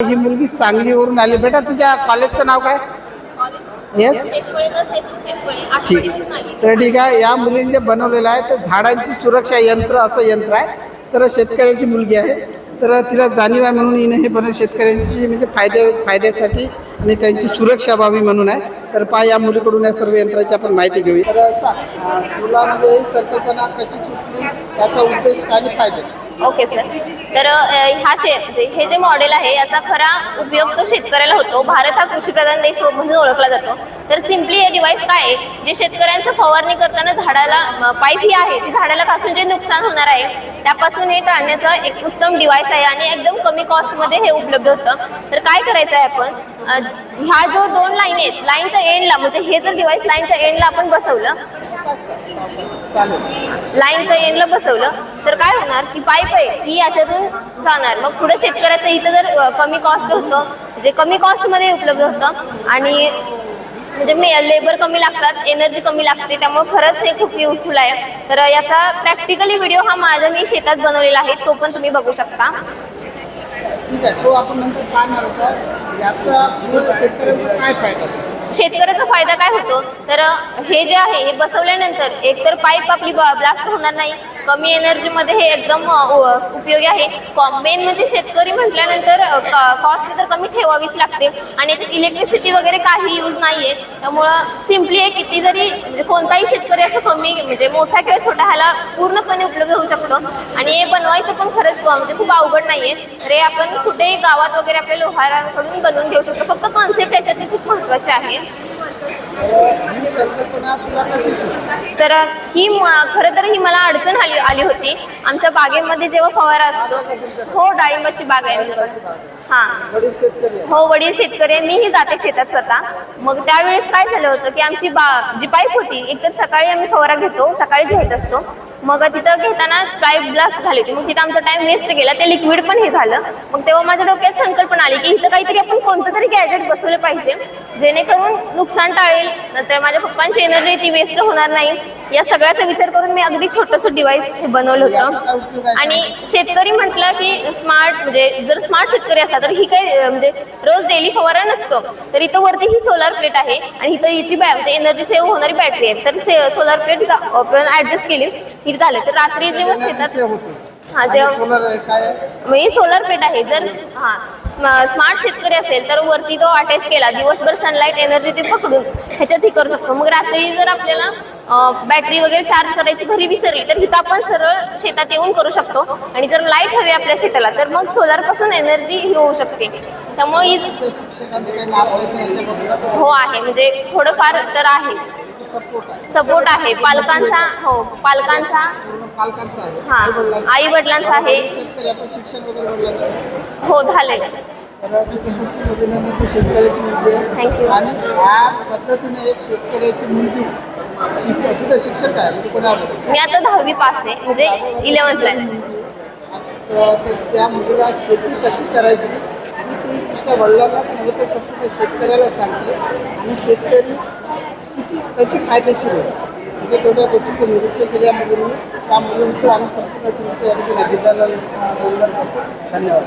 ही मुलगी सांगलीवरून आली. बेटा तुझ्या कॉलेजचं नाव काय? येस ठीक. तर ठीक आहे. या मुलीने जे बनवलेलं आहे तर झाडांची सुरक्षा यंत्र असं यंत्र आहे. तर शेतकऱ्याची मुलगी आहे. तर तिला जाणीव आहे म्हणून हिने हे बनव शेतकऱ्यांची म्हणजे फायदे फायद्यासाठी आणि त्यांची सुरक्षा व्हावी म्हणून आहे. तर पहा या मुलीकडून या सर्व यंत्राची आपण माहिती घेऊया. तर तुला म्हणजे ही संकल्पना कशी सुचली याचा उद्देश आणि फायदे? Okay sir. तर अ, हा शे म्हणजे हे जे मॉडेल आहे याचा खरा उपयोग तो शेतकऱ्याला होतो. भारत हा कृषीप्रधान देश म्हणून ओळखला जातो. तर सिम्पली हे डिव्हाइस काय आहे? जे शेतकऱ्यांचं फवारणी करताना झाडाला पाईप ही आहे. ती झाडाला पासून जे नुकसान होणार आहे त्यापासून हे टाळण्याचं एक उत्तम डिव्हाइस आहे आणि एकदम कमी कॉस्टमध्ये हे उपलब्ध होतं. तर काय करायचं आहे आपण? ह्या जो दोन लाईन आहेत लाईनच्या एंडला म्हणजे हे जर डिवाइस लाईनच्या एंडला आपण बसवलं चालेल लाईनच्या एंडला बसवलं तर काय होणार की पाईप आहे ती याच्यातून जाणार. मग पुढे शेतकऱ्याचं इथं जर कमी कॉस्ट होतं म्हणजे कमी कॉस्टमध्ये उपलब्ध होतं आणि म्हणजे मे लेबर कमी लागतात एनर्जी कमी लागते त्यामुळे खरंच हे खूप युजफुल आहे. तर याचा प्रॅक्टिकली व्हिडिओ हा माझ्या मी शेतात बनवलेला आहे तो पण तुम्ही बघू शकता. ठीक आहे तो आपण नंतर पाहणार होता याचा शेतकऱ्यांचा काय फायदा होतो? शेतकऱ्याचा फायदा काय होतो? तर हे जे आहे हे बसवल्यानंतर एकतर पाईप आपली ब्लास्ट होणार नाही. कमी एनर्जीमध्ये हे एकदम उपयोगी आहे. मेन म्हणजे शेतकरी म्हटल्यानंतर कॉस्ट तर कमी ठेवावीच लागते. आणि याच्यात इलेक्ट्रिसिटी वगैरे काही यूज नाही आहे त्यामुळं सिम्पली हे किती जरी म्हणजे कोणताही शेतकरी असं कमी म्हणजे मोठा किंवा छोटा ह्याला पूर्णपणे उपलब्ध होऊ शकतो. आणि हे बनवायचं पण खरंच म्हणजे खूप अवघड नाही आहे तर हे आपण कुठेही गावात वगैरे आपल्या लोहारांकडून बनवून घेऊ शकतो. फक्त कॉन्सेप्ट याच्यात खूप महत्त्वाचे आहे. तर ही तर ही म- खरं तर ही मला अडचण आली आली होती. आमच्या बागेमध्ये जेव्हा फवारा असतो हो डाळिंबाची बाग आहे हां. हो वडील शेतकरी मीही जाते शेतात स्वतः. मग त्यावेळेस काय झालं होतं की आमची बा जी पाईप होती एकतर सकाळी आम्ही फवारा घेतो सकाळीच घेत असतो. मग तिथं घेताना पाईप ब्लास्ट झाली होती. मग तिथं आमचा टाइम वेस्ट गेला ते लिक्विड पण हे झालं. मग तेव्हा माझ्या डोक्यात संकल्पना आली की इथं काहीतरी आपण कोणतं तरी गॅजेट बसवलं पाहिजे. जेणेकरून नुकसान टाळेल नंतर माझ्या पप्पांची एनर्जी ती वेस्ट होणार नाही. या सगळ्याचा विचार करून मी अगदी छोटंसं डिव्हाइस हे बनवलं होतं. आणि शेतकरी म्हटलं की स्मार्ट म्हणजे जर स्मार्ट शेतकरी असला तर ही काही म्हणजे रोज डेली फवारा नसतो. तर इथं वरती ही सोलार प्लेट आहे आणि इथं हिची बॅ म्हणजे एनर्जी सेव्ह होणारी बॅटरी आहे. तर से सोलार प्लेट ऍडजस्ट केली. की झालं. तर रात्री जेव्हा शेतात हा जेव्हा सोलर काय आहे? मग ही सोलर प्लेट आहे. जर हा स्मार्ट शेतकरी असेल तर वरती तो अटॅच केला. दिवसभर सनलाईट एनर्जी ते पकडून ह्याच्यात ही करू शकतो. मग रात्री जर आपल्याला बॅटरी वगैरे चार्ज करायची घरी विसरली तर इथं आपण सरळ शेतात येऊन करू शकतो. आणि जर लाइट हवी आपल्या शेताला तर मग सोलारपासून एनर्जी होऊ शकते. त्यामुळे ही हो आहे. म्हणजे थोडंफार तर आहेच. सपोर्ट आहे. सपोर्ट आहे पालकांचा हो पालकांचा हा. आई वडिलांचा आहे. हो Thank you. आणि ह्या पद्धतीने एक शेतकऱ्याची मुलगी तुझं शिक्षक आहे. म्हणजे मी आता दहावी पास आहे. म्हणजे इलेवन्थला आहे. त्या मुलीला शेती कशी करायची? मी ती वडिलांना म्हणजे तर फक्त शेतकऱ्याला सांगते. आणि शेतकरी किती कशी फायदेशीर होते म्हणजे तेवढ्या गोष्टीचं निरीक्षण केल्यामुळे मुलींनी त्या मुलींचं आणि संपूर्ण तुमच्या या ठिकाणी धन्यवाद.